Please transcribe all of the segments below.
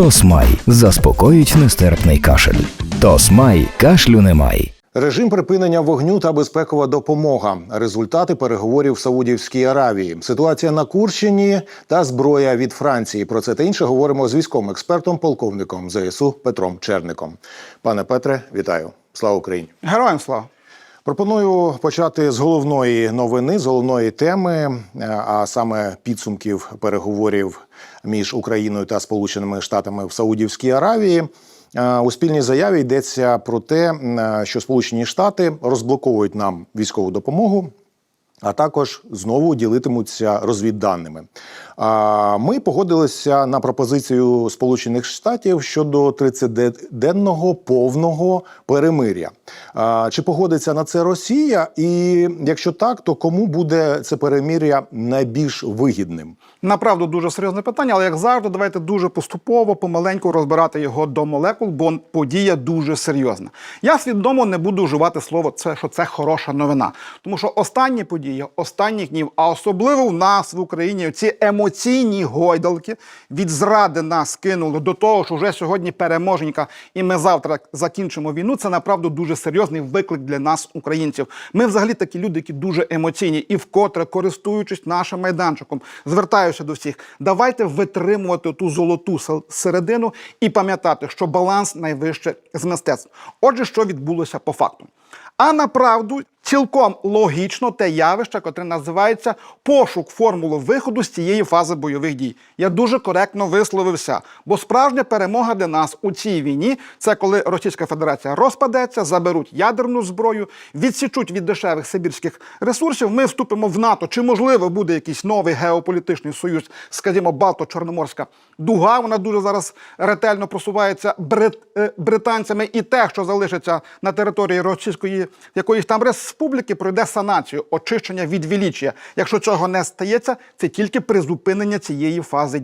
Тосмай заспокоїть нестерпний кашель. Тосмай кашлю немає. Режим припинення вогню та безпекова допомога. Результати переговорів в Саудівській Аравії. Ситуація на Курщині та зброя від Франції. Про це та інше говоримо з військовим експертом, полковником ЗСУ Петром Черником. Пане Петре, вітаю! Слава Україні! Героям слава! Пропоную почати з головної новини, з головної теми, е, а саме підсумків переговорів між Україною та Сполученими Штатами в Саудівській Аравії. Е, У спільній заяві йдеться про те, е, що Сполучені Штати розблоковують нам військову допомогу, а також знову ділитимуться розвідданими. Ми погодилися на пропозицію Сполучених Штатів щодо 30-денного повного перемиря. Чи погодиться на це Росія? І якщо так, то кому буде це перемиря найбільш вигідним? Направду дуже серйозне питання, але як завжди, давайте дуже поступово, помаленьку розбирати його до молекул, бо подія дуже серйозна. Я свідомо не буду вживати слово це, що це хороша новина. Тому що останні події, останніх днів, а особливо в нас в Україні, ці емоційні гойдалки від зради нас кинули до того, що вже сьогодні переможенька, і ми завтра закінчимо війну. Це направду дуже серйозний виклик для нас, українців. Ми взагалі такі люди, які дуже емоційні, і вкотре користуючись нашим майданчиком, звертаюся до всіх. Давайте витримувати ту золоту середину і пам'ятати, що баланс найвище з мистецтв. Отже, що відбулося по факту. А направду цілком логічно те явище, котре називається пошук формули виходу з цієї фази бойових дій. Я дуже коректно висловився, бо справжня перемога для нас у цій війні це коли Російська Федерація розпадеться, заберуть ядерну зброю, відсічуть від дешевих сибірських ресурсів. Ми вступимо в НАТО. Чи можливо буде якийсь новий геополітичний союз, скажімо, Балто-Чорноморська дуга? Вона дуже зараз ретельно просувається брит, е, британцями, і те, що залишиться на території російської якоїсь там республіки, пройде санацію, очищення від величія. Якщо цього не стається, це тільки призупинення цієї фази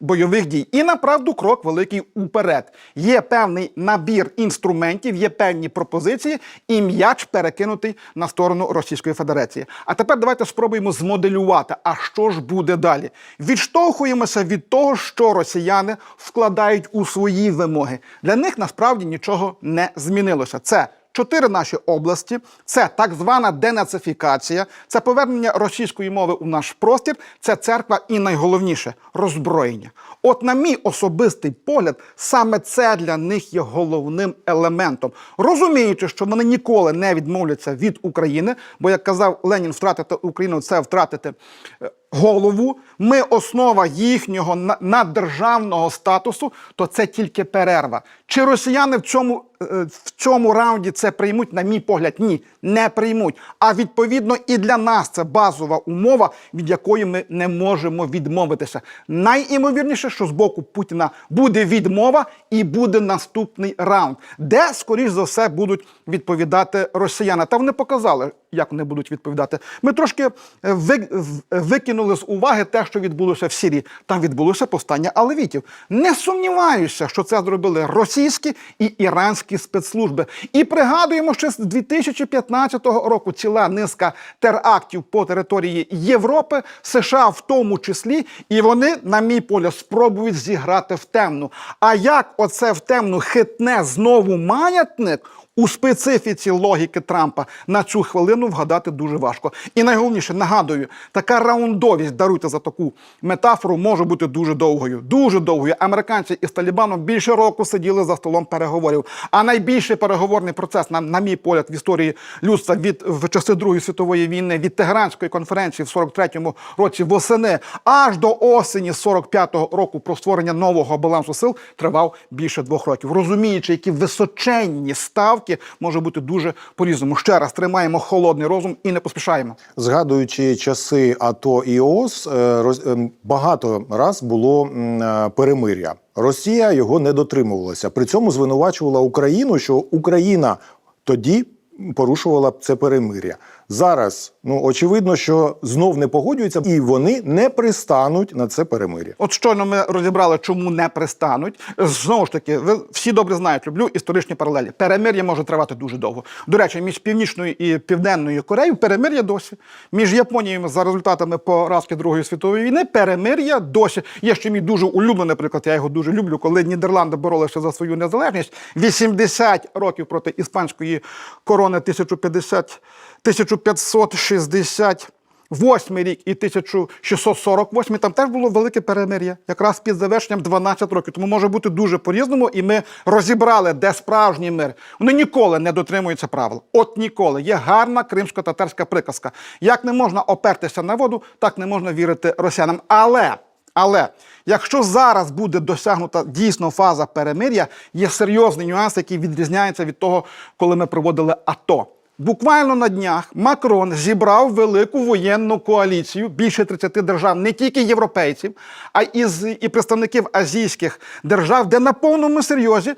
бойових дій. І направду крок великий уперед. Є певний набір інструментів, є певні пропозиції, і м'яч перекинутий на сторону Російської Федерації. А тепер давайте спробуємо змоделювати, а що ж буде далі. Відштовхуємося від того, що росіяни вкладають у свої вимоги. Для них насправді нічого не змінилося. Це Чотири наші області це так звана денацифікація, це повернення російської мови у наш простір, це церква і найголовніше роззброєння. От, на мій особистий погляд, саме це для них є головним елементом. Розуміючи, що вони ніколи не відмовляться від України, бо як казав Ленін, втратити Україну це втратити е, голову. Ми основа їхнього наддержавного статусу, то це тільки перерва. Чи росіяни в цьому, е, в цьому раунді це приймуть? На мій погляд, ні, не приймуть. А відповідно і для нас це базова умова, від якої ми не можемо відмовитися. Найімовірніше, що з боку Путіна буде відмова і буде наступний раунд, де, скоріш за все, будуть відповідати росіяни. Та вони показали, як вони будуть відповідати. Ми трошки е, ви- викинули з уваги те, що відбулося в Сирії. Там відбулося повстання алевітів. Не сумніваюся, що це зробили російські і іранські спецслужби. І пригадуємо, що з 2015 року ціла низка терактів по території Європи, США в тому числі, і вони, на мій погляд, спробують зіграти в темну. А як оце в темну хитне знову маятник? У специфіці логіки Трампа на цю хвилину вгадати дуже важко. І найголовніше нагадую, така раундовість даруйте за таку метафору може бути дуже довгою. Дуже довгою. Американці із Талібаном більше року сиділи за столом переговорів. А найбільший переговорний процес, на, на мій погляд, в історії людства від в часи Другої світової війни, від Тегеранської конференції в 43-му році восени аж до осені 45-го року про створення нового балансу сил тривав більше двох років. Розуміючи, які височенні ставки може бути дуже по-різному. Ще раз тримаємо холодний розум і не поспішаємо. Згадуючи часи АТО і ООС, е, ем, багато раз було е, перемиря. Росія його не дотримувалася. При цьому звинувачувала Україну, що Україна тоді порушувала це перемиря. Зараз ну очевидно, що знов не погоджуються, і вони не пристануть на це перемир'я. От щойно ми розібрали, чому не пристануть. Знову ж таки, ви всі добре знають, люблю історичні паралелі. Перемир'я може тривати дуже довго. До речі, між північною і південною Кореєю перемир'я досі. Між Японією за результатами поразки Другої світової війни перемир'я досі. Є ще мій дуже улюблений приклад, я його дуже люблю, коли Нідерланди боролися за свою незалежність 80 років проти іспанської корони 1050, 1560 Восьмий рік і 1648 там теж було велике перемир'я, якраз під завершенням 12 років. Тому може бути дуже по-різному, і ми розібрали, де справжній мир. Вони ніколи не дотримуються правил. От ніколи. Є гарна кримсько-татарська приказка. Як не можна опертися на воду, так не можна вірити росіянам. Але. Але якщо зараз буде досягнута дійсно фаза перемир'я, є серйозний нюанс, який відрізняється від того, коли ми проводили АТО. Буквально на днях Макрон зібрав велику воєнну коаліцію, більше 30 держав, не тільки європейців, а і, з, і представників азійських держав, де на повному серйозі е,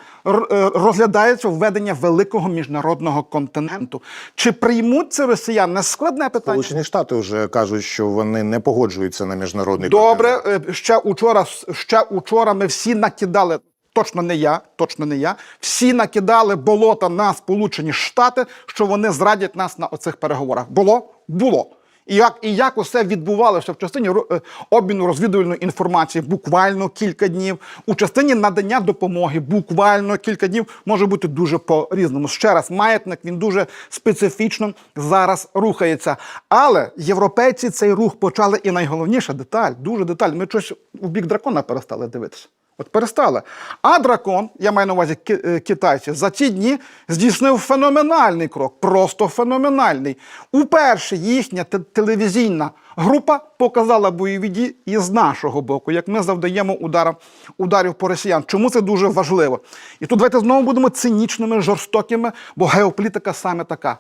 розглядається введення великого міжнародного континенту. Чи приймуть це росіяни? Складне питання. Сполучені Штати вже кажуть, що вони не погоджуються на міжнародний Добре, континент. ще учора, ще учора ми всі накидали. Точно не я, точно не я. Всі накидали болота на Сполучені Штати, що вони зрадять нас на оцих переговорах. Було? Було. І як, і як усе відбувалося в частині е, обміну розвідувальної інформації буквально кілька днів, у частині надання допомоги буквально кілька днів може бути дуже по-різному. Ще раз, маятник він дуже специфічно зараз рухається. Але європейці цей рух почали, і найголовніша деталь, дуже деталь. Ми щось у бік дракона перестали дивитися. От перестали. А дракон, я маю на увазі е, китайці, за ці дні здійснив феноменальний крок, просто феноменальний. Уперше їхня телевізійна група показала бойові дії і з нашого боку, як ми завдаємо удара, ударів по росіян. Чому це дуже важливо? І тут давайте знову будемо цинічними, жорстокими, бо геополітика саме така.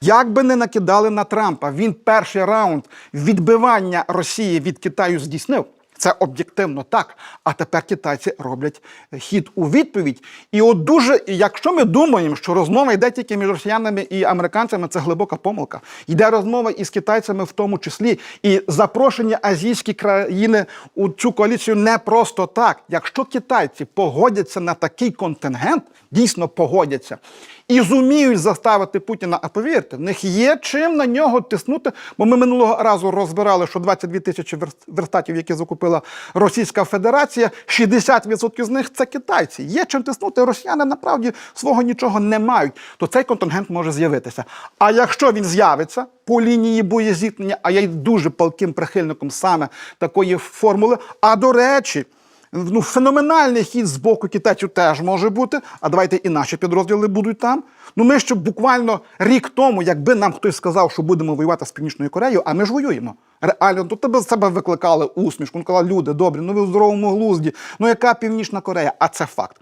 Як би не накидали на Трампа, він перший раунд відбивання Росії від Китаю здійснив. Це об'єктивно так. А тепер китайці роблять хід у відповідь. І от дуже, якщо ми думаємо, що розмова йде тільки між росіянами і американцями, це глибока помилка. Йде розмова із китайцями в тому числі. І запрошення азійські країни у цю коаліцію не просто так. Якщо китайці погодяться на такий контингент, дійсно погодяться. І зуміють заставити Путіна, а повірте, в них є чим на нього тиснути. Бо ми минулого разу розбирали, що 22 тисячі верстатів, які закупила Російська Федерація, 60% з них це китайці. Є чим тиснути. Росіяни насправді свого нічого не мають. То цей контингент може з'явитися. А якщо він з'явиться по лінії боєзіткнення, а я й дуже палким прихильником саме такої формули. А до речі. Ну, феноменальний хід з боку китайців теж може бути. А давайте і наші підрозділи будуть там. Ну ми ще буквально рік тому, якби нам хтось сказав, що будемо воювати з Північною Кореєю, а ми ж воюємо. Реально, то тебе з себе викликали усмішку. Ну, казали, люди, добрі, ну ви в здоровому глузді. Ну яка Північна Корея? А це факт.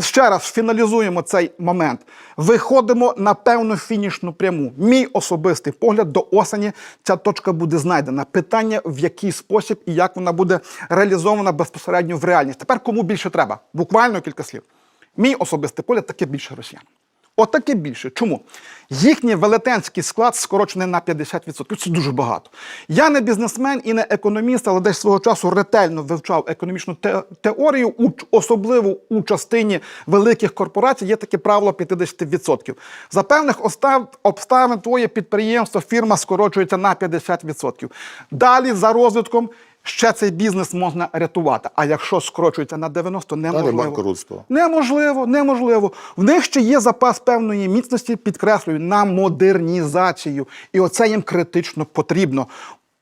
Ще раз фіналізуємо цей момент. Виходимо на певну фінішну пряму. Мій особистий погляд до осені ця точка буде знайдена. Питання в який спосіб і як вона буде реалізована безпосередньо в реальність. Тепер кому більше треба? Буквально кілька слів. Мій особистий погляд таке більше росіян. Отаке більше. Чому? Їхній велетенський склад скорочений на 50%. Це дуже багато. Я не бізнесмен і не економіст, але десь свого часу ретельно вивчав економічну те- теорію, особливо у частині великих корпорацій є таке правило 50%. За певних обставин твоє підприємство, фірма скорочується на 50%. Далі за розвитком. Ще цей бізнес можна рятувати. А якщо скорочується на 90, неможливо. Неможливо, неможливо. В них ще є запас певної міцності, підкреслюю, на модернізацію. І оце їм критично потрібно.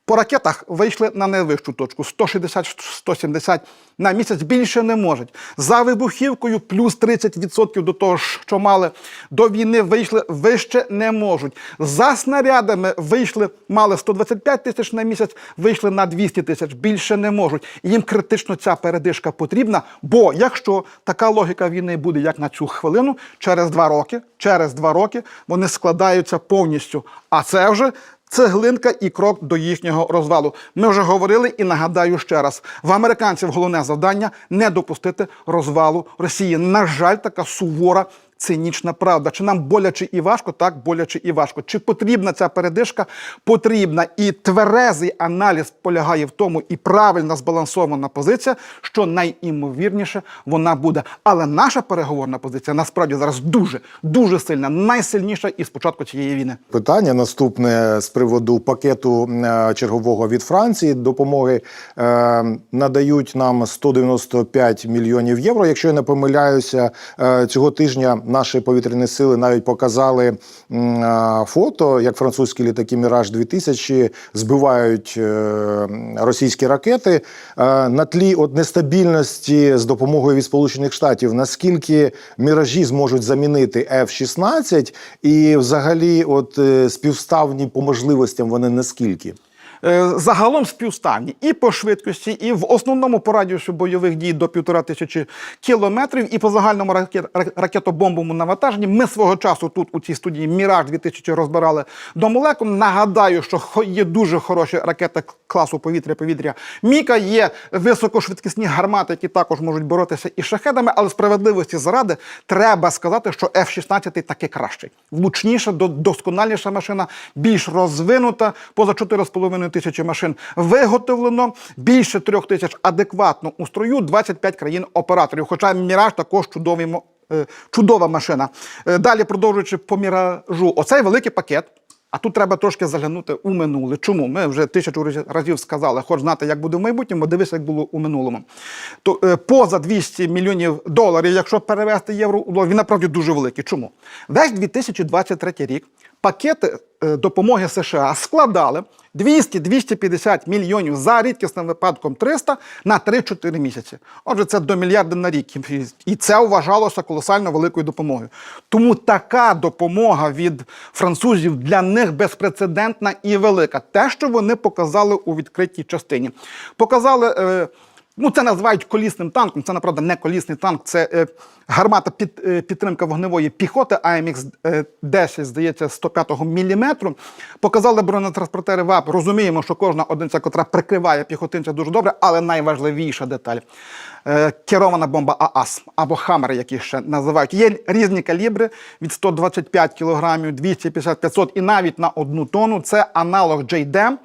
По ракетах вийшли на найвищу точку 160-170 на місяць більше не можуть. За вибухівкою плюс 30% до того, що мали до війни, вийшли вище не можуть. За снарядами вийшли, мали 125 тисяч на місяць, вийшли на 200 тисяч. Більше не можуть. Їм критично ця передишка потрібна. Бо якщо така логіка війни буде як на цю хвилину, через два роки, через два роки вони складаються повністю. А це вже цеглинка і крок до їхнього розвалу. Ми вже говорили і нагадаю ще раз: в американців головне завдання не допустити розвалу Росії. На жаль, така сувора цинічна правда. Чи нам боляче і важко? Так, боляче і важко. Чи потрібна ця передишка? Потрібна. І тверезий аналіз полягає в тому, і правильна збалансована позиція, що найімовірніше вона буде. Але наша переговорна позиція насправді зараз дуже, дуже сильна, найсильніша із початку цієї війни. Питання наступне з приводу пакету е, чергового від Франції допомоги е, надають нам 195 мільйонів євро. Якщо я не помиляюся, е, цього тижня наші повітряні сили навіть показали фото, як французькі літаки Міраж 2000 збивають е, російські ракети Е, на тлі от нестабільності з допомогою від Сполучених Штатів. Наскільки міражі зможуть замінити F-16 і взагалі, от е, співставні по можливостям вони наскільки? Е, Загалом співставні і по швидкості, і в основному по радіусу бойових дій до півтора тисячі кілометрів, і по загальному ракет, ракетобомбовому навантаженні. Ми свого часу тут у цій студії Міраж 2000 розбирали до молекул. Нагадаю, що є дуже хороші ракети класу повітря-повітря. Міка є високошвидкісні гармати, які також можуть боротися із шахедами, але справедливості заради треба сказати, що F-16 таки кращий. Влучніша, до- досконаліша машина, більш розвинута, поза 4,5 тисячі машин виготовлено, більше трьох тисяч адекватно у строю, 25 країн-операторів. Хоча Міраж також чудовий, е, чудова машина. Е, Далі продовжуючи по міражу, оцей великий пакет. А тут треба трошки заглянути у минуле. Чому? Ми вже тисячу разів- сказали, хоч знати, як буде в майбутньому, дивися, як було у минулому. То е, поза 200 мільйонів доларів, якщо перевести євро він направді дуже великий. Чому? Весь 2023 рік пакети е, допомоги США складали 200-250 мільйонів за рідкісним випадком 300 на 3-4 місяці. Отже, це до мільярда на рік. І- це вважалося колосально великою допомогою. Тому така допомога від французів для них безпрецедентна і велика. Те, що вони показали у відкритій частині. Показали. Е, Ну, це називають колісним танком. Це направда не колісний танк, це е, гармата під, е, підтримка вогневої піхоти AMX 10, здається, 105 міліметру. Показали бронетранспортери ВАП. Розуміємо, що кожна одиниця, котра прикриває піхотинця дуже добре, але найважливіша деталь. Е, керована бомба ААС або Хаммер, які ще називають. Є різні калібри від 125 кг, 250, 500 і навіть на одну тонну. Це аналог JDM.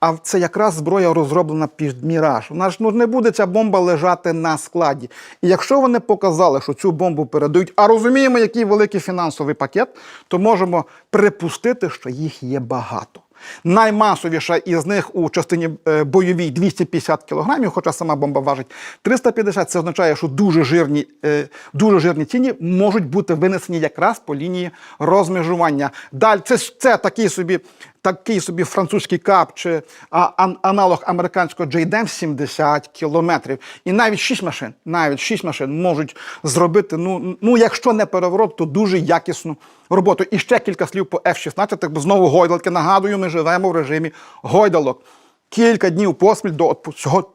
А це якраз зброя розроблена під міраж. Вона ж ну, не буде ця бомба лежати на складі. І якщо вони показали, що цю бомбу передають, а розуміємо, який великий фінансовий пакет, то можемо припустити, що їх є багато. Наймасовіша із них у частині е, бойовій 250 кілограмів, хоча сама бомба важить 350. Це означає, що дуже жирні, е, дуже жирні ціні можуть бути винесені якраз по лінії розмежування. Далі це, це такий собі. Такий собі французький кап чи а, ан- аналог американського JDM 70 кілометрів. І навіть 6 машин, навіть 6 машин можуть зробити, ну, ну якщо не переворот, то дуже якісну роботу. І ще кілька слів по F-16, бо знову гойдалки. Нагадую, ми живемо в режимі гойдалок. Кілька днів поспіль до,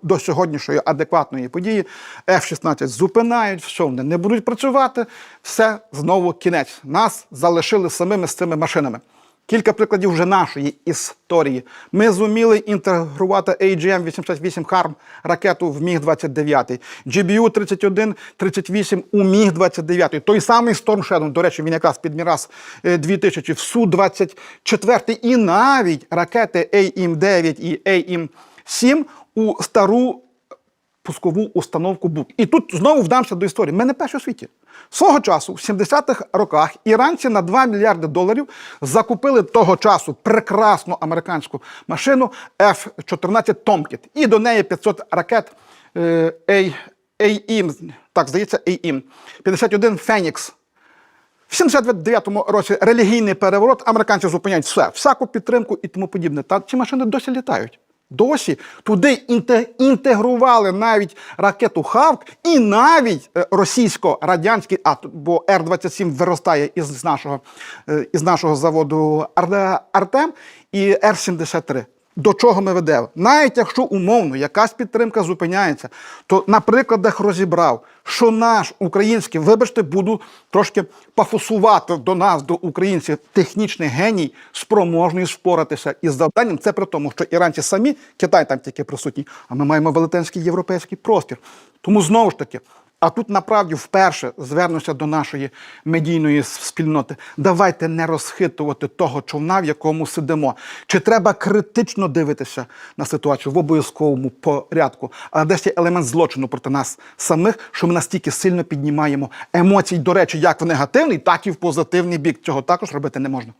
до сьогоднішньої адекватної події F-16 зупинають, все, вони не будуть працювати, все знову кінець. Нас залишили самими з цими машинами. Кілька прикладів вже нашої історії. Ми зуміли інтегрувати AGM-88 HARM ракету в Міг-29, GBU-31-38 у Міг-29. Той самий Storm Shadow, до речі, він якраз під Мірас е, 2000 в Су-24 і навіть ракети AIM-9 і AIM-7 у стару пускову установку БУК. І тут знову вдамся до історії. Ми не перші у світі. Свого часу, в 70-х роках, іранці на 2 мільярди доларів закупили того часу прекрасну американську машину F-14 Tomcat. І до неї 500 ракет е, AIM, так, здається, AIM. 51 Фенікс. В 79-му році релігійний переворот, американці зупиняють все, всяку підтримку і тому подібне. Та ці машини досі літають. Досі туди інтегрували навіть ракету Хавк і навіть е, російсько-радянський, а бо Р-27 виростає із нашого, е, із нашого заводу Артем і Р-73. До чого ми ведемо? Навіть якщо умовно якась підтримка зупиняється, то на прикладах розібрав, що наш український, вибачте, буду трошки пафосувати до нас, до українців, технічний геній, спроможний впоратися із завданням. Це при тому, що іранці самі, Китай там тільки присутній, а ми маємо велетенський європейський простір. Тому знову ж таки. А тут направді вперше звернуся до нашої медійної спільноти. Давайте не розхитувати того човна, в якому сидимо. Чи треба критично дивитися на ситуацію в обов'язковому порядку, але десь є елемент злочину проти нас самих, що ми настільки сильно піднімаємо емоцій, до речі, як в негативний, так і в позитивний бік. Цього також робити не можна.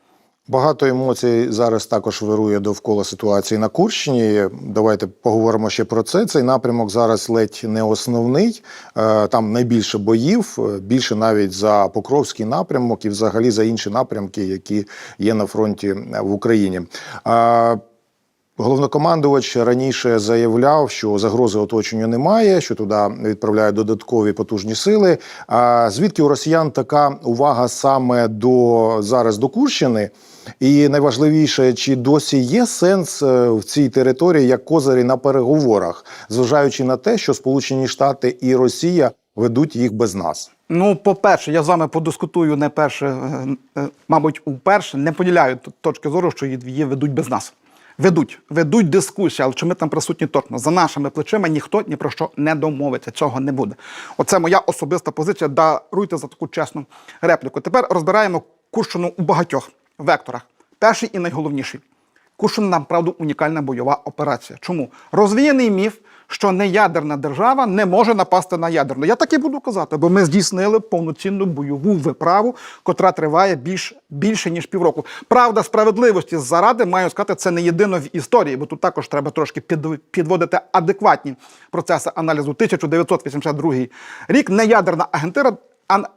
Багато емоцій зараз також вирує довкола ситуації на Курщині. Давайте поговоримо ще про це. Цей напрямок зараз ледь не основний. Е, Там найбільше боїв, е, більше навіть за Покровський напрямок і взагалі за інші напрямки, які є на фронті в Україні. Е, Головнокомандувач раніше заявляв, що загрози оточенню немає, що туди відправляють додаткові потужні сили. А звідки у росіян така увага саме до зараз до Курщини? І найважливіше, чи досі є сенс е, в цій території як козирі на переговорах, зважаючи на те, що Сполучені Штати і Росія ведуть їх без нас? Ну, по-перше, я з вами подискутую не перше, е, е, мабуть, уперше не поділяю точки зору, що її ведуть без нас. Ведуть, ведуть дискусії, але чи ми там присутні точно за нашими плечима ніхто ні про що не домовиться. Цього не буде. Оце моя особиста позиція. Даруйте за таку чесну репліку. Тепер розбираємо Курщину у багатьох векторах. Перший і найголовніший. Курщина, направду, унікальна бойова операція. Чому? Розвіяний міф, що неядерна держава не може напасти на ядерну. Я так і буду казати, бо ми здійснили повноцінну бойову виправу, котра триває більш, більше ніж півроку. Правда, справедливості заради маю сказати, це не єдино в історії, бо тут також треба трошки під, підводити адекватні процеси аналізу. 1982 рік неядерна агентира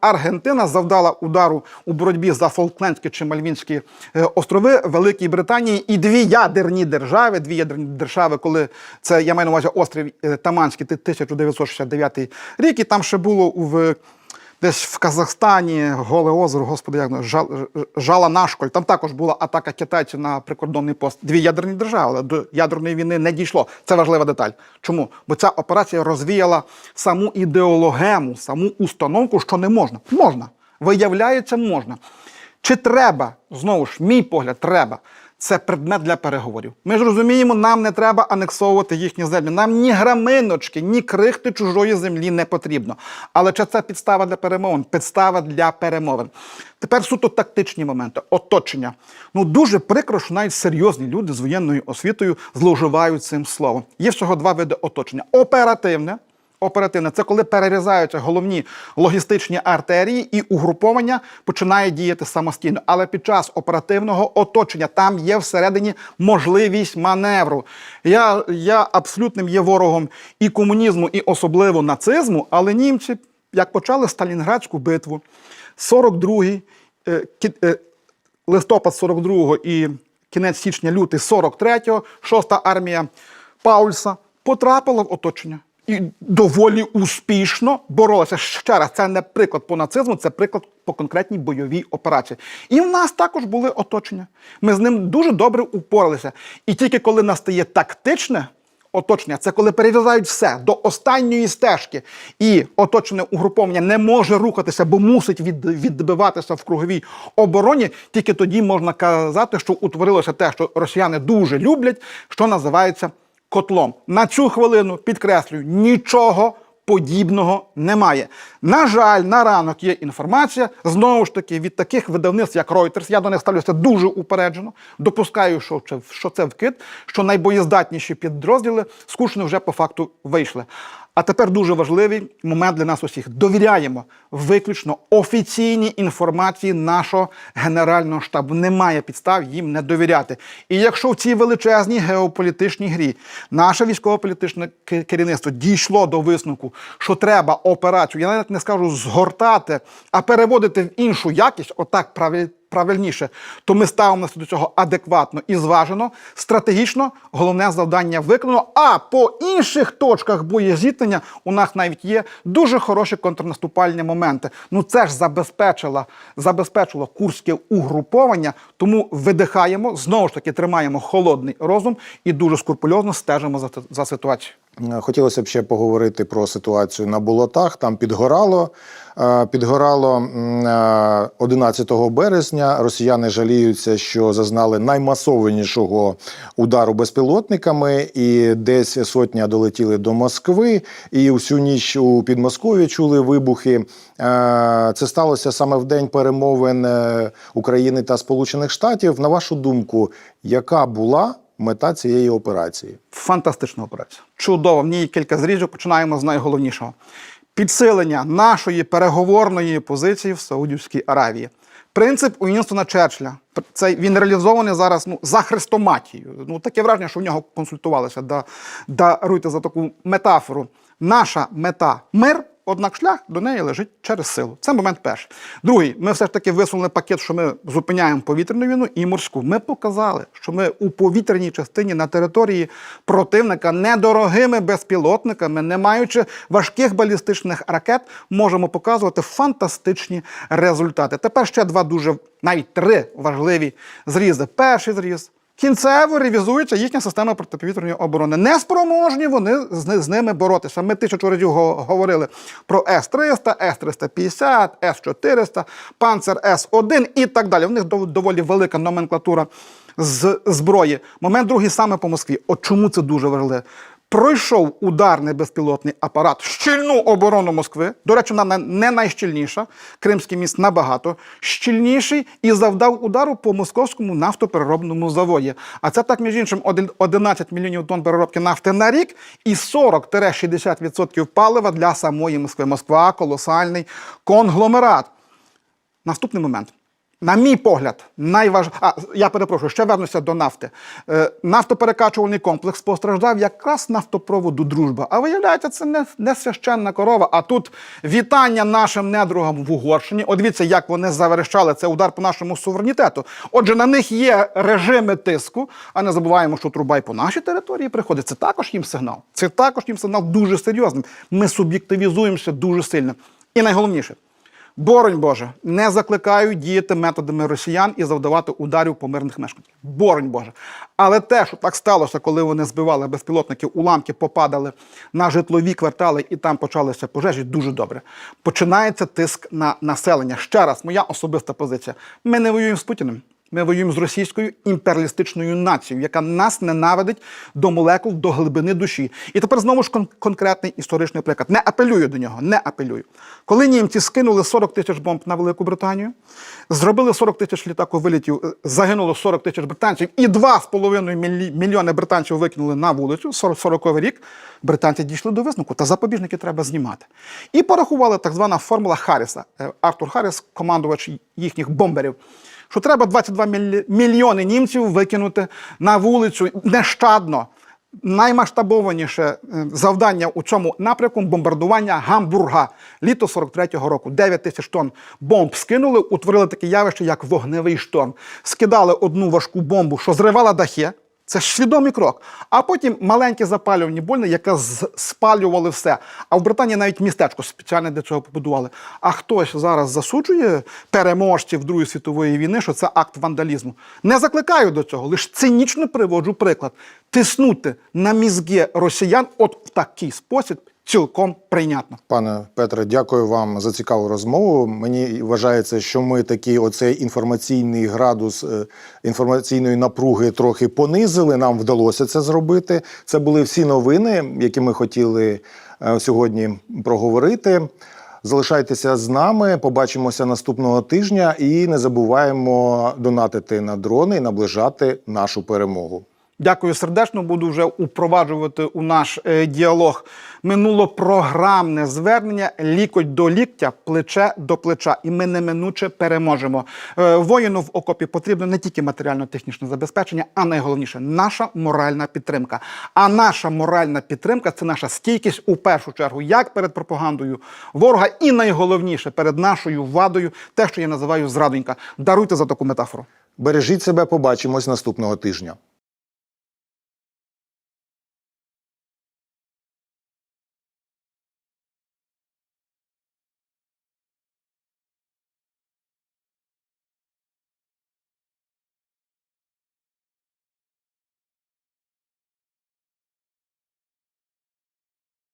Аргентина завдала удару у боротьбі за Фолклендські чи Мальвінські е, острови Великій Британії і дві ядерні держави. Дві ядерні держави, коли це я маю на увазі острів е, Таманський, ти- 1969 рік, і там ще було в. Десь в Казахстані, Голе озеро, господи, як Жал, Жала Нашколь. Там також була атака китайців на прикордонний пост. Дві ядерні держави, але до ядерної війни не дійшло. Це важлива деталь. Чому? Бо ця операція розвіяла саму ідеологему, саму установку, що не можна. Можна. Виявляється, можна. Чи треба, знову ж, мій погляд, треба. Це предмет для переговорів. Ми ж розуміємо, нам не треба анексовувати їхні землі. Нам ні граминочки, ні крихти чужої землі не потрібно. Але чи це підстава для перемовин? Підстава для перемовин. Тепер суто тактичні моменти, оточення. Ну дуже прикро, що навіть серйозні люди з воєнною освітою зловживають цим словом. Є всього два види оточення: оперативне. Оперативне це коли перерізаються головні логістичні артерії, і угруповання починає діяти самостійно. Але під час оперативного оточення там є всередині можливість маневру. Я, я абсолютним є ворогом і комунізму, і особливо нацизму, але німці, як почали Сталінградську битву, 42-й е, е, листопад 42-го і кінець січня лютий 43-го, 6-та армія Паульса потрапила в оточення. І доволі успішно боролася. Ще раз, це не приклад по нацизму, це приклад по конкретній бойовій операції. І в нас також були оточення. Ми з ним дуже добре упоралися. І тільки коли настає тактичне оточення, це коли перерізають все до останньої стежки, і оточене угруповання не може рухатися, бо мусить від, відбиватися в круговій обороні. Тільки тоді можна казати, що утворилося те, що росіяни дуже люблять, що називається котлом. На цю хвилину підкреслюю, нічого подібного немає. На жаль, на ранок є інформація знову ж таки від таких видавництв, як Reuters, Я до них ставлюся дуже упереджено. Допускаю, що що це вкид, що найбоєздатніші підрозділи скучно вже по факту вийшли. А тепер дуже важливий момент для нас усіх. Довіряємо виключно офіційній інформації нашого генерального штабу. Немає підстав їм не довіряти. І якщо в цій величезній геополітичній грі наше військово-політичне керівництво дійшло до висновку, що треба операцію, я навіть не скажу згортати, а переводити в іншу якість, отак правильно правильніше, то ми ставимося до цього адекватно і зважено, стратегічно. Головне завдання виконано. А по інших точках боєзіткнення у нас навіть є дуже хороші контрнаступальні моменти. Ну це ж забезпечило, забезпечило курське угруповання. Тому видихаємо, знову ж таки тримаємо холодний розум і дуже скрупульозно стежимо за, за ситуацією. Е, Хотілося б ще поговорити про ситуацію на болотах. Там підгорало. Е, Підгорало м, е, 11 березня. Росіяни жаліються, що зазнали наймасованішого удару безпілотниками, і десь сотня долетіли до Москви. І всю ніч у Підмосков'ї чули вибухи. Це сталося саме в день перемовин України та Сполучених Штатів. На вашу думку, яка була мета цієї операції? Фантастична операція. Чудово. В ній кілька зріжок. Починаємо з найголовнішого: підсилення нашої переговорної позиції в Саудівській Аравії. Принцип Уінстона Черчилля. Це він реалізований зараз ну, за хрестоматією. Ну, таке враження, що в нього консультувалися. Да, даруйте за таку метафору. Наша мета мир, однак шлях до неї лежить через силу. Це момент перший. Другий, ми все ж таки висунули пакет, що ми зупиняємо повітряну війну і морську. Ми показали, що ми у повітряній частині на території противника недорогими безпілотниками, не маючи важких балістичних ракет, можемо показувати фантастичні результати. Тепер ще два дуже, навіть три важливі зрізи. Перший зріз. Кінцево ревізується їхня система протиповітряної оборони. Неспроможні вони з, з ними боротися. Ми тисячу разів говорили про С-300, С-350, С-400, Панцер С-1 і так далі. У них дов- доволі велика номенклатура з зброї. Момент другий саме по Москві. От чому це дуже важливо? Пройшов ударний безпілотний апарат щільну оборону Москви. До речі, вона не- найщільніша. Кримський міст набагато щільніший і завдав удару по московському нафтопереробному заводі. А це так, між іншим, 11 мільйонів тонн переробки нафти на рік і 40-60% палива для самої Москви. Москва колосальний конгломерат. Наступний момент. На мій погляд, найваж... а, я перепрошую, ще вернуся до нафти. Е, нафтоперекачувальний комплекс постраждав якраз нафтопроводу Дружба. А виявляється, це не, не священна корова. А тут вітання нашим недругам в Угорщині. От дивіться, як вони заверещали. Це удар по нашому суверенітету. Отже, на них є режими тиску, а не забуваємо, що труба й по нашій території приходить. Це також їм сигнал. Це також їм сигнал дуже серйозним. Ми суб'єктивізуємося дуже сильно. І найголовніше. Боронь Боже, не закликаю діяти методами росіян і завдавати ударів по мирних мешканців. Боронь Боже. Але те, що так сталося, коли вони збивали безпілотники, уламки попадали на житлові квартали і там почалися пожежі, дуже добре. Починається тиск на населення. Ще раз, моя особиста позиція. Ми не воюємо з Путіним. Ми воюємо з російською імперіалістичною нацією, яка нас ненавидить до молекул, до глибини душі. І тепер знову ж кон- конкретний історичний приклад. Не апелюю до нього, не апелюю. Коли німці скинули 40 тисяч бомб на Велику Британію, зробили 40 тисяч літаковилітів, е, загинуло 40 тисяч британців, і 2,5 мілі- мільйони британців викинули на вулицю, 40 40 рік, британці дійшли до висновку, та запобіжники треба знімати. І порахували так звана формула Харріса. Е, Артур Харріс, командувач їхніх бомберів що треба 22 мільйони німців викинути на вулицю нещадно. Наймасштабованіше е, завдання у цьому напрямку бомбардування Гамбурга літо 43-го року. 9 тисяч тонн бомб скинули, утворили таке явище, як вогневий шторм. Скидали одну важку бомбу, що зривала дахи. Це ж свідомий крок. А потім маленькі запалювані больни, яке спалювали все. А в Британії навіть містечко спеціально для цього побудували. А хтось зараз засуджує переможців Другої світової війни, що це акт вандалізму. Не закликаю до цього, лише цинічно приводжу приклад. Тиснути на мізги росіян от в такий спосіб цілком прийнятно. Пане Петре, дякую вам за цікаву розмову. Мені вважається, що ми такий оцей інформаційний градус е, інформаційної напруги трохи понизили. Нам вдалося це зробити. Це були всі новини, які ми хотіли е, сьогодні проговорити. Залишайтеся з нами. Побачимося наступного тижня і не забуваємо донатити на дрони і наближати нашу перемогу. Дякую сердечно. Буду вже упроваджувати у наш е, діалог минулопрограмне звернення лікоть до ліктя, плече до плеча. І ми неминуче переможемо. Е, воїну в окопі потрібно не тільки матеріально-технічне забезпечення, а найголовніше наша моральна підтримка. А наша моральна підтримка це наша стійкість у першу чергу, як перед пропагандою ворога, і найголовніше перед нашою владою, те, що я називаю зрадонька. Даруйте за таку метафору. Бережіть себе, побачимось наступного тижня.